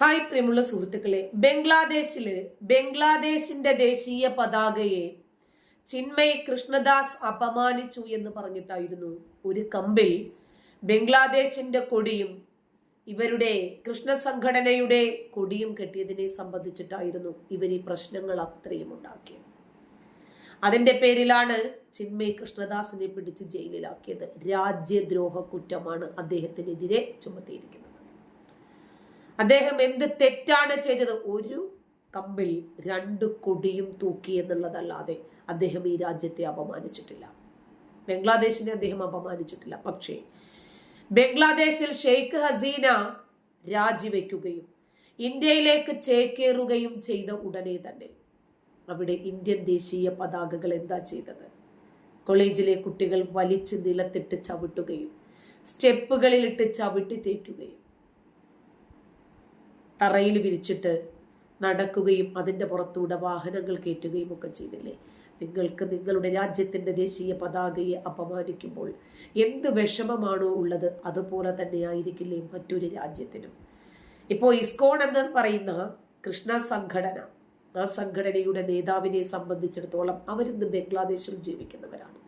Hi പ്രിയമുള്ള സുഹൃത്തുക്കളെ ബംഗ്ലാദേശിൽ ബംഗ്ലാദേശിന്റെ ദേശീയ പതാകയെ ചിന്മയ് കൃഷ്ണദാസ് അപമാനിച്ചു എന്ന് പറഞ്ഞിട്ടായിരുന്നു ഒരു കമ്പിൽ ബംഗ്ലാദേശിന്റെ കൊടിയും ഇവരുടെ കൃഷ്ണ സംഘടനയുടെ കൊടിയും കെട്ടിയതിനെ സംബന്ധിച്ചിട്ടായിരുന്നു ഇവർ ഈ പ്രശ്നങ്ങൾ അത്രയും ഉണ്ടാക്കിയത്. അതിന്റെ പേരിലാണ് ചിന്മയ് കൃഷ്ണദാസിനെ പിടിച്ച് ജയിലിലാക്കിയത്. രാജ്യദ്രോഹ കുറ്റമാണ് അദ്ദേഹത്തിനെതിരെ ചുമത്തിയിരിക്കുന്നത്. അദ്ദേഹം എന്ത് തെറ്റാണ് ചെയ്തത്? ഒരു കമ്പിൽ രണ്ട് കൊടിയും തൂക്കി എന്നുള്ളതല്ലാതെ അദ്ദേഹം ഈ രാജ്യത്തെ അപമാനിച്ചിട്ടില്ല. ബംഗ്ലാദേശിനെ അദ്ദേഹം അപമാനിച്ചിട്ടില്ല. പക്ഷേ ബംഗ്ലാദേശിൽ ഷെയ്ഖ് ഹസീന രാജിവെക്കുകയും ഇന്ത്യയിലേക്ക് ചേക്കേറുകയും ചെയ്ത ഉടനെ തന്നെ അവിടെ ഇന്ത്യൻ ദേശീയ പതാകകൾ എന്താ ചെയ്തത്? കോളേജിലെ കുട്ടികൾ വലിച്ച് നിലത്തിട്ട് ചവിട്ടുകയും സ്റ്റെപ്പുകളിലിട്ട് ചവിട്ടി തേക്കുകയും തറയിൽ വിരിച്ചിട്ട് നടക്കുകയും അതിന്റെ പുറത്തൂടെ വാഹനങ്ങൾ കയറ്റുകയും ഒക്കെ ചെയ്തില്ലേ? നിങ്ങൾക്ക് നിങ്ങളുടെ രാജ്യത്തിന്റെ ദേശീയ പതാകയെ അപമാനിക്കുമ്പോൾ എന്ത് വിഷമമാണോ ഉള്ളത് അതുപോലെ തന്നെ ആയിരിക്കില്ലേ മറ്റൊരു രാജ്യത്തിനും? ഇപ്പോൾ ഇസ്കോൺ എന്ന് പറയുന്ന കൃഷ്ണ സംഘടന ആ സംഘടനയുടെ നേതാവിനെ സംബന്ധിച്ചിടത്തോളം അവരിന്ന് ബംഗ്ലാദേശിൽ ജീവിക്കുന്നവരാണ്.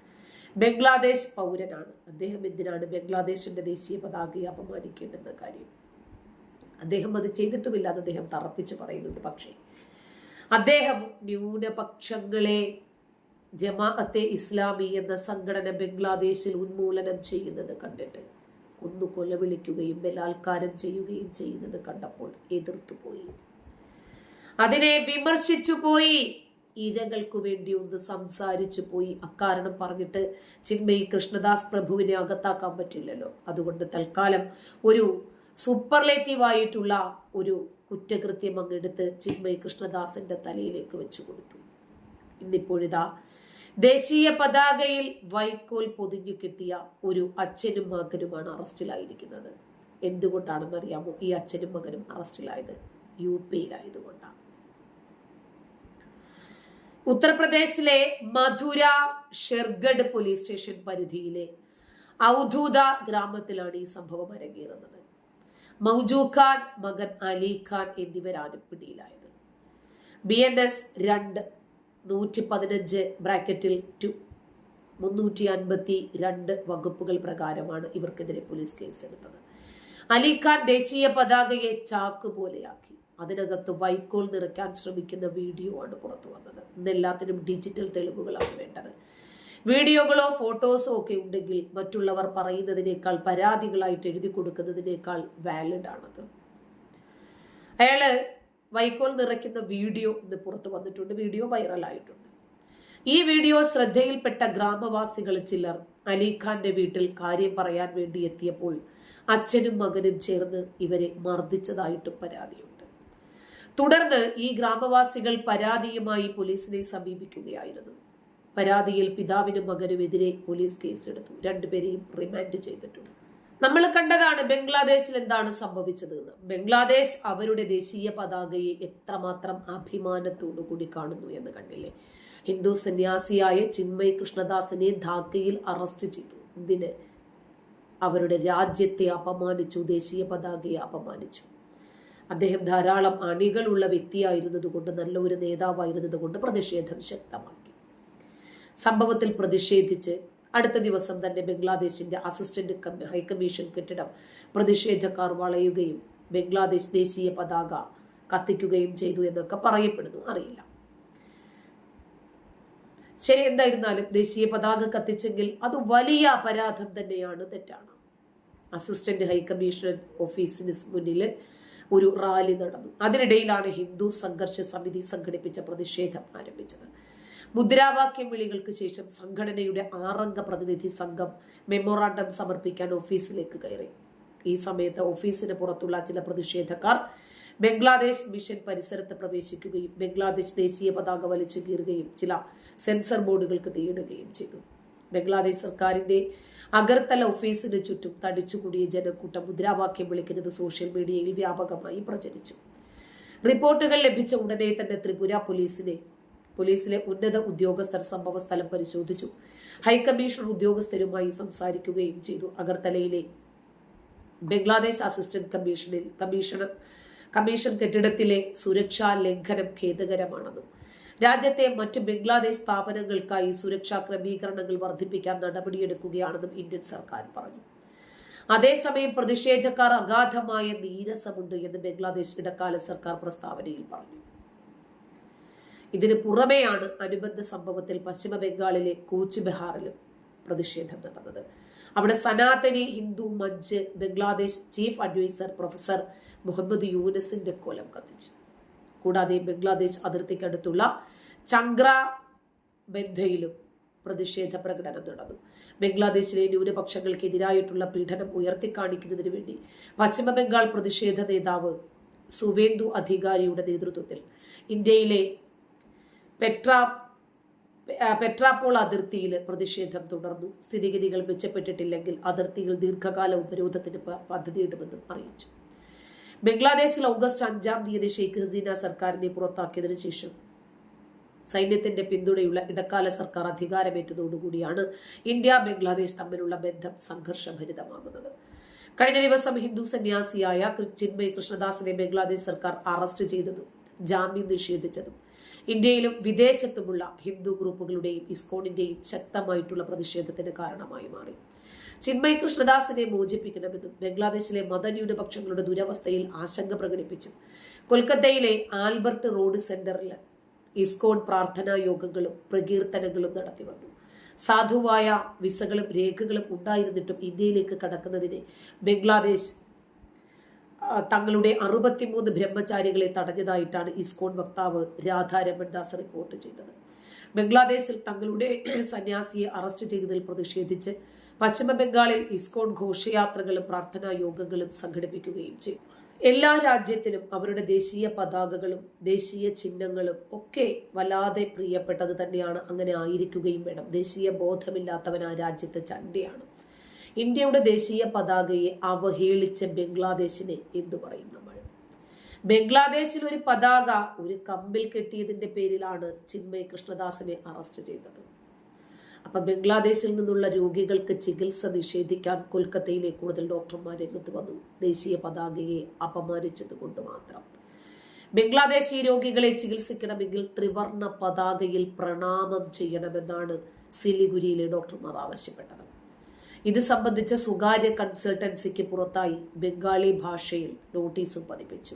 ബംഗ്ലാദേശ് പൗരനാണ്. അദ്ദേഹം എന്തിനാണ് ബംഗ്ലാദേശിന്റെ ദേശീയ പതാകയെ അപമാനിക്കേണ്ടെന്ന കാര്യം? അദ്ദേഹം അത് ചെയ്തിട്ടുമില്ല അത് അദ്ദേഹം തറപ്പിച്ച് പറയുന്നുണ്ട്. പക്ഷേ അദ്ദേഹം ന്യൂനപക്ഷങ്ങളെ ജമാഅത്തെ ഇസ്ലാമി എന്ന സംഘടന ബംഗ്ലാദേശിൽ ഉന്മൂലനം ചെയ്യുന്നത് കണ്ടിട്ട് കൊന്നു കൊലവിളിക്കുകയും ബലാത്കാരം ചെയ്യുകയും ചെയ്യുന്നത് കണ്ടപ്പോൾ എതിർത്തു പോയി. അതിനെ വിമർശിച്ചു പോയി. ഇരകൾക്കു വേണ്ടി ഒന്ന് സംസാരിച്ചു പോയി. അക്കാരണം പറഞ്ഞിട്ട് ചിന്മയി കൃഷ്ണദാസ് പ്രഭുവിനെ അകത്താക്കാൻ പറ്റില്ലല്ലോ. അതുകൊണ്ട് തൽക്കാലം ഒരു സൂപ്പർലേറ്റീവ് ആയിട്ടുള്ള ഒരു കുറ്റകൃത്യം അങ്ങെടുത്ത് ചിന്മയി കൃഷ്ണദാസിന്റെ തലയിലേക്ക് വെച്ചു കൊടുത്തു. ഇന്നിപ്പോഴിതാ ദേശീയ പതാകയിൽ വൈക്കോൽ പൊതിഞ്ഞു കിട്ടിയ ഒരു അച്ഛനും മകനുമാണ് അറസ്റ്റിലായിരിക്കുന്നത്. എന്തുകൊണ്ടാണെന്നറിയാമോ? ഈ അച്ഛനും മകനും അറസ്റ്റിലായത് യു പിയിലായതുകൊണ്ടാണ്. ഉത്തർപ്രദേശിലെ മധുര ഷെർഗഡ് പോലീസ് സ്റ്റേഷൻ പരിധിയിലെ ഔധൂത ഗ്രാമത്തിലാണ് ഈ സംഭവം അരങ്ങേറുന്നത്. മൗജു ഖാൻ മകൻ അലി ഖാൻ എന്നിവരാണ് പിടിയിലായത്. ബി എൻ എസ് രണ്ട് നൂറ്റി പതിനഞ്ച് ബ്രാക്കറ്റിൽ ടു മുന്നൂറ്റി അൻപത്തി രണ്ട് വകുപ്പുകൾ പ്രകാരമാണ് ഇവർക്കെതിരെ പോലീസ് കേസെടുത്തത്. അലിഖാൻ ദേശീയ പതാകയെ ചാക്ക് പോലെയാക്കി അതിനകത്ത് വൈക്കോൽ നിറയ്ക്കാൻ ശ്രമിക്കുന്ന വീഡിയോ ആണ് പുറത്തു വന്നത് ഇന്നെല്ലാത്തിനും ഡിജിറ്റൽ തെളിവുകളാണ് വേണ്ടത്. വീഡിയോകളോ ഫോട്ടോസോ ഒക്കെ ഉണ്ടെങ്കിൽ മറ്റുള്ളവർ പറയുന്നതിനേക്കാൾ പരാതികളായിട്ട് എഴുതി കൊടുക്കുന്നതിനേക്കാൾ വാലിഡ് ആണത്. അയാൾ വൈക്കോൽ നിറയ്ക്കുന്ന വീഡിയോ ഇന്ന് പുറത്തു വന്നിട്ടുണ്ട്. വീഡിയോ വൈറലായിട്ടുണ്ട് ഈ വീഡിയോ ശ്രദ്ധയിൽപ്പെട്ട ഗ്രാമവാസികൾ ചിലർ അലിഖാന്റെ വീട്ടിൽ കാര്യം പറയാൻ വേണ്ടി എത്തിയപ്പോൾ അച്ഛനും മകനും ചേർന്ന് ഇവരെ മർദ്ദിച്ചതായിട്ടും പരാതിയുണ്ട്. തുടർന്ന് ഈ ഗ്രാമവാസികൾ പരാതിയുമായി പോലീസിനെ സമീപിക്കുകയായിരുന്നു. പരാതിയിൽ പിതാവിനും മകനും എതിരെ പോലീസ് കേസെടുത്തു. രണ്ടുപേരെയും റിമാൻഡ് ചെയ്തിട്ടുണ്ട്. നമ്മൾ കണ്ടതാണ് ബംഗ്ലാദേശിൽ എന്താണ് സംഭവിച്ചത് എന്ന് ബംഗ്ലാദേശ് അവരുടെ ദേശീയ പതാകയെ എത്രമാത്രം അഭിമാനത്തോടു കൂടി കാണുന്നു എന്ന് കണ്ടില്ലേ? ഹിന്ദു സന്യാസിയായ ചിന്മയ് കൃഷ്ണദാസിനെ ധാക്കയിൽ അറസ്റ്റ് ചെയ്തു. ഇതിന് അവരുടെ രാജ്യത്തെ അപമാനിച്ചു ദേശീയ പതാകയെ അപമാനിച്ചു. അദ്ദേഹം ധാരാളം അണികളുള്ള വ്യക്തിയായിരുന്നതുകൊണ്ട് നല്ല ഒരു നേതാവായിരുന്നത് കൊണ്ട് പ്രതിഷേധം ശക്തമാക്കി സംഭവത്തിൽ പ്രതിഷേധിച്ച് അടുത്ത ദിവസം തന്നെ ബംഗ്ലാദേശിന്റെ അസിസ്റ്റന്റ് ഹൈക്കമ്മീഷൻ കെട്ടിടം പ്രതിഷേധക്കാർ വളയുകയും ബംഗ്ലാദേശ് ദേശീയ പതാക കത്തിക്കുകയും ചെയ്തു എന്നൊക്കെ പറയപ്പെടുന്നു. അറിയില്ല. ശരി എന്തായിരുന്നാലും ദേശീയ പതാക കത്തിച്ചെങ്കിൽ അത് വലിയ അപരാധം തന്നെയാണ് തെറ്റാണ്. അസിസ്റ്റന്റ് ഹൈക്കമ്മീഷണർ ഓഫീസിന് മുന്നിൽ ഒരു റാലി നടന്നു. അതിനിടയിലാണ് ഹിന്ദു സംഘർഷ സമിതി സംഘടിപ്പിച്ച പ്രതിഷേധം ആരംഭിച്ചത്. മുദ്രാവാക്യം വിളികൾക്ക് ശേഷം സംഘടനയുടെ ആറംഗ പ്രതിനിധി സംഘം മെമ്മോറാണ്ടം സമർപ്പിക്കാൻ ഓഫീസിലേക്ക് കയറി. ഈ സമയത്ത് ഓഫീസിന് പുറത്തുള്ള ചില പ്രതിഷേധക്കാർ ബംഗ്ലാദേശ് മിഷൻ പരിസരത്ത് പ്രവേശിക്കുകയും ബംഗ്ലാദേശ് ദേശീയ പതാക വലിച്ചു കീറുകയും ചില സെൻസർ ബോർഡുകൾക്ക് തീയിടുകയും ചെയ്തു. ബംഗ്ലാദേശ് സർക്കാരിന്റെ അഗർത്തല ഓഫീസിന് ചുറ്റും തടിച്ചുകൂടിയ ജനക്കൂട്ടം മുദ്രാവാക്യം വിളിക്കുന്നത് സോഷ്യൽ മീഡിയയിൽ വ്യാപകമായി പ്രചരിച്ചു. റിപ്പോർട്ടുകൾ ലഭിച്ച ഉടനെ തന്നെ ത്രിപുര പോലീസിനെ പോലീസിലെ ഉന്നത ഉദ്യോഗസ്ഥർ സംഭവ സ്ഥലം പരിശോധിച്ചു. ഹൈക്കമ്മീഷണർ ഉദ്യോഗസ്ഥരുമായി സംസാരിക്കുകയും ചെയ്തു. അഗർത്തലയിലെ ബംഗ്ലാദേശ് അസിസ്റ്റന്റ് കമ്മീഷനിൽ കമ്മീഷണർ കമ്മീഷൻ കെട്ടിടത്തിലെ സുരക്ഷാ ലംഘനം ഖേദകരമാണെന്നും രാജ്യത്തെ മറ്റ് ബംഗ്ലാദേശ് സ്ഥാപനങ്ങൾക്കായി സുരക്ഷാ ക്രമീകരണങ്ങൾ വർദ്ധിപ്പിക്കാൻ നടപടിയെടുക്കുകയാണെന്നും ഇന്ത്യൻ സർക്കാർ പറഞ്ഞു. അതേസമയം പ്രതിഷേധക്കാർ അഗാധമായ നീരസമുണ്ട് എന്ന് ബംഗ്ലാദേശ് ഇടക്കാല സർക്കാർ പ്രസ്താവനയിൽ പറഞ്ഞു. ഇതിന് പുറമെയാണ് അനുബന്ധ സംഭവത്തിൽ പശ്ചിമ ബംഗാളിലെ കൂച്ച് ബെഹാറിലും പ്രതിഷേധം നടന്നത്. അവിടെ Sanatani Hindu Manch Bangladesh chief adviser professor Muhammad യൂനസിന്റെ കൊലം കത്തിച്ചു. കൂടാതെ ബംഗ്ലാദേശ് അതിർത്തിക്കടുത്തുള്ള ചങ്ക്ര ബന്ധയിലും പ്രതിഷേധ പ്രകടനം നടന്നു. ബംഗ്ലാദേശിലെ ന്യൂനപക്ഷങ്ങൾക്കെതിരായിട്ടുള്ള പീഡനം ഉയർത്തിക്കാണിക്കുന്നതിന് വേണ്ടി പശ്ചിമ ബംഗാൾ പ്രതിഷേധ നേതാവ് സുവേന്ദു അധികാരിയുടെ നേതൃത്വത്തിൽ ഇന്ത്യയിലെ പെട്ര പെട്രാപോൾ അതിർത്തിയിൽ പ്രതിഷേധം തുടർന്നു. സ്ഥിതിഗതികൾ മെച്ചപ്പെട്ടിട്ടില്ലെങ്കിൽ അതിർത്തിയിൽ ദീർഘകാല ഉപരോധത്തിന് പദ്ധതിയിടുമെന്നും അറിയിച്ചു. ബംഗ്ലാദേശിൽ ഓഗസ്റ്റ് അഞ്ചാം തീയതി ഷെയ്ഖ് ഹസീന സർക്കാരിനെ പുറത്താക്കിയതിനു ശേഷം സൈന്യത്തിന്റെ പിന്തുണയുള്ള ഇടക്കാല സർക്കാർ അധികാരമേറ്റതോടുകൂടിയാണ് ഇന്ത്യ ബംഗ്ലാദേശ് തമ്മിലുള്ള ബന്ധം സംഘർഷഭരിതമാകുന്നത്. കഴിഞ്ഞ ദിവസം ഹിന്ദു സന്യാസിയായ ചിന്മയ് കൃഷ്ണദാസിനെ ബംഗ്ലാദേശ് സർക്കാർ അറസ്റ്റ് ചെയ്തതും ജാമ്യം നിഷേധിച്ചതും ഇന്ത്യയിലും വിദേശത്തുമുള്ള ഹിന്ദു ഗ്രൂപ്പുകളുടെയും ഇസ്കോണിന്റെയും ശക്തമായിട്ടുള്ള പ്രതിഷേധത്തിന് കാരണമായി മാറി. ചിന്മയ് കൃഷ്ണദാസിനെ മോചിപ്പിക്കണമെന്നും ബംഗ്ലാദേശിലെ മതന്യൂനപക്ഷങ്ങളുടെ ദുരവസ്ഥയിൽ ആശങ്ക പ്രകടിപ്പിച്ചു. കൊൽക്കത്തയിലെ ആൽബർട്ട് റോഡ് സെന്ററിൽ ഇസ്കോൺ പ്രാർത്ഥനാ യോഗങ്ങളും പ്രകീർത്തനങ്ങളും നടത്തി വന്നു. സാധുവായ വിസകളും രേഖകളും ഉണ്ടായിരുന്നിട്ടും ഇന്ത്യയിലേക്ക് കടക്കുന്നതിനെ ബംഗ്ലാദേശ് തങ്ങളുടെ അറുപത്തിമൂന്ന് ബ്രഹ്മചാരികളെ തടഞ്ഞതായിട്ടാണ് ഇസ്കോൺ വക്താവ് രാധാ രമൺദാസ് റിപ്പോർട്ട് ചെയ്തത്. ബംഗ്ലാദേശിൽ തങ്ങളുടെ സന്യാസിയെ അറസ്റ്റ് ചെയ്തതിൽ പ്രതിഷേധിച്ച് പശ്ചിമ ബംഗാളിൽ ഇസ്കോൺ ഘോഷയാത്രകളും പ്രാർത്ഥനാ യോഗങ്ങളും സംഘടിപ്പിക്കുകയും ചെയ്തു. എല്ലാ രാജ്യത്തിനും അവരുടെ ദേശീയ പതാകകളും ദേശീയ ചിഹ്നങ്ങളും ഒക്കെ വല്ലാതെ പ്രിയപ്പെട്ടത് തന്നെയാണ്. അങ്ങനെ ആയിരിക്കുകയും വേണം. ദേശീയ ബോധമില്ലാത്തവൻ ആ രാജ്യത്തെ ചണ്ടയാണ്. ഇന്ത്യയുടെ ദേശീയ പതാകയെ അവഹേളിച്ച ബംഗ്ലാദേശിനെ എന്തു പറയും നമ്മൾ? ബംഗ്ലാദേശിൽ ഒരു പതാക ഒരു കമ്പിൽ കെട്ടിയതിന്റെ പേരിലാണ് ചിന്മയ കൃഷ്ണദാസിനെ അറസ്റ്റ് ചെയ്തത്. അപ്പൊ ബംഗ്ലാദേശിൽ നിന്നുള്ള രോഗികൾക്ക് ചികിത്സ നിഷേധിക്കാൻ കൊൽക്കത്തയിലെ കൂടുതൽ ഡോക്ടർമാർ രംഗത്ത് വന്നു. ദേശീയ പതാകയെ അപമാനിച്ചത് കൊണ്ട് മാത്രം. ബംഗ്ലാദേശി രോഗികളെ ചികിത്സിക്കണമെങ്കിൽ ത്രിവർണ പതാകയിൽ പ്രണാമം ചെയ്യണമെന്നാണ് സിലിഗുരിയിലെ ഡോക്ടർമാർ ആവശ്യപ്പെട്ടത്. ഇത് സംബന്ധിച്ച സ്വകാര്യ കൺസൾട്ടൻസിക്ക് പുറത്തായി ബംഗാളി ഭാഷയിൽ നോട്ടീസും പതിപ്പിച്ചു.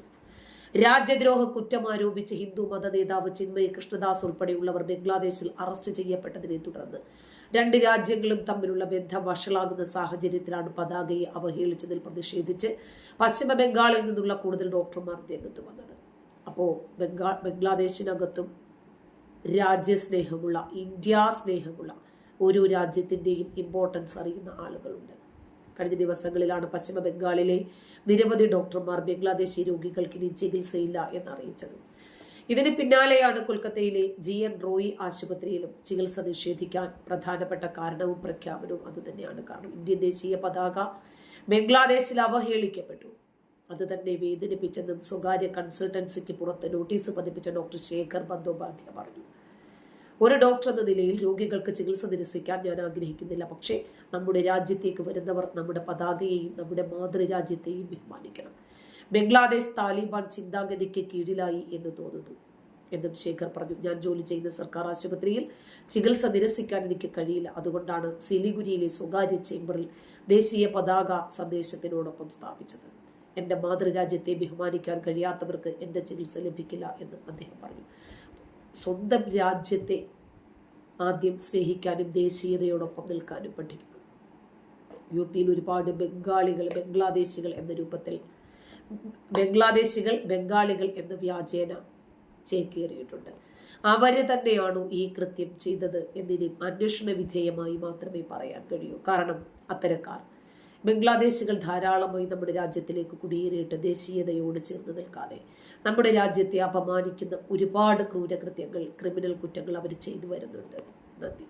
രാജ്യദ്രോഹ കുറ്റം ആരോപിച്ച് ഹിന്ദു മത നേതാവ് ചിന്മയ് കൃഷ്ണദാസ് ഉൾപ്പെടെയുള്ളവർ ബംഗ്ലാദേശിൽ അറസ്റ്റ് ചെയ്യപ്പെട്ടതിനെ തുടർന്ന് രണ്ട് രാജ്യങ്ങളും തമ്മിലുള്ള ബന്ധം വഷളാകുന്ന സാഹചര്യത്തിലാണ് പതാകയെ അവഹേളിച്ചതിൽ പ്രതിഷേധിച്ച് പശ്ചിമ ബംഗാളിൽ നിന്നുള്ള കൂടുതൽ ഡോക്ടർമാർ രംഗത്ത് വന്നത്. അപ്പോൾ ബംഗാ ബംഗ്ലാദേശിനകത്തും രാജ്യസ്നേഹമുള്ള ഇന്ത്യ സ്നേഹമുള്ള ഓരോ രാജ്യത്തിന്റെയും ഇമ്പോർട്ടൻസ് അറിയുന്ന ആളുകളുണ്ട്. കഴിഞ്ഞ ദിവസങ്ങളിലാണ് പശ്ചിമ ബംഗാളിലെ നിരവധി ഡോക്ടർമാർ ബംഗ്ലാദേശി രോഗികൾക്ക് ഇനി ചികിത്സയില്ല എന്നറിയിച്ചത്. ഇതിന് പിന്നാലെയാണ് കൊൽക്കത്തയിലെ ജി എൻ റോയി ആശുപത്രിയിലും ചികിത്സ നിഷേധിക്കാൻ പ്രധാനപ്പെട്ട കാരണവും പ്രഖ്യാപനവും അതുതന്നെയാണ് കാരണം ഇന്ത്യൻ ദേശീയ പതാക ബംഗ്ലാദേശിൽ അവഹേളിക്കപ്പെട്ടു. അത് തന്നെ വേദനിപ്പിച്ചെന്നും സ്വകാര്യ കൺസൾട്ടൻസിക്ക് പുറത്ത് നോട്ടീസ് പതിപ്പിച്ച ഡോക്ടർ ശേഖർ ബന്ദോപാധ്യ പറഞ്ഞു. ഒരു ഡോക്ടർ എന്ന നിലയിൽ രോഗികൾക്ക് ചികിത്സ നിരസിക്കാൻ ഞാൻ ആഗ്രഹിക്കുന്നില്ല. പക്ഷേ നമ്മുടെ രാജ്യത്തേക്ക് വരുന്നവർ നമ്മുടെ പതാകയെയും നമ്മുടെ മാതൃരാജ്യത്തെയും ബഹുമാനിക്കണം. ബംഗ്ലാദേശ് താലിബാൻ ചിന്താഗതിക്ക് കീഴിലായി എന്ന് തോന്നുന്നു. എന്നും ശേഖർ പറഞ്ഞു. ഞാൻ ജോലി ചെയ്യുന്ന സർക്കാർ ആശുപത്രിയിൽ ചികിത്സ നിരസിക്കാൻ എനിക്ക് കഴിയില്ല. അതുകൊണ്ടാണ് സിലിഗുരിയിലെ സ്വകാര്യ ചേംബറിൽ ദേശീയ പതാക സന്ദേശത്തിനോടൊപ്പം സ്ഥാപിച്ചത്. എന്റെ മാതൃരാജ്യത്തെ ബഹുമാനിക്കാൻ കഴിയാത്തവർക്ക് എന്റെ ചികിത്സ ലഭിക്കില്ല എന്ന് അദ്ദേഹം പറഞ്ഞു. സ്വന്തം രാജ്യത്തെ ആദ്യം സ്നേഹിക്കാനും ദേശീയതയോടൊപ്പം നിൽക്കാനും പഠിക്കണം യു പിയിൽ ഒരുപാട് ബംഗാളികൾ ബംഗ്ലാദേശികൾ എന്ന രൂപത്തിൽ ബംഗ്ലാദേശികൾ ബംഗാളികൾ എന്ന വ്യാജേന ചേക്കേറിയിട്ടുണ്ട്. അവർ തന്നെയാണോ ഈ കൃത്യം ചെയ്തത് എന്നിനി അന്വേഷണ വിധേയമായി മാത്രമേ പറയാൻ കഴിയൂ. കാരണം അത്തരക്കാർ ബംഗ്ലാദേശികൾ ധാരാളമായി നമ്മുടെ രാജ്യത്തിലേക്ക് കുടിയേറിയിട്ട് ദേശീയതയോട് ചേർന്ന് നിൽക്കാതെ നമ്മുടെ രാജ്യത്തെ അപമാനിക്കുന്ന ഒരുപാട് ക്രൂരകൃത്യങ്ങൾ ക്രിമിനൽ കുറ്റങ്ങൾ അവർ ചെയ്തു വരുന്നുണ്ട്. നന്ദി.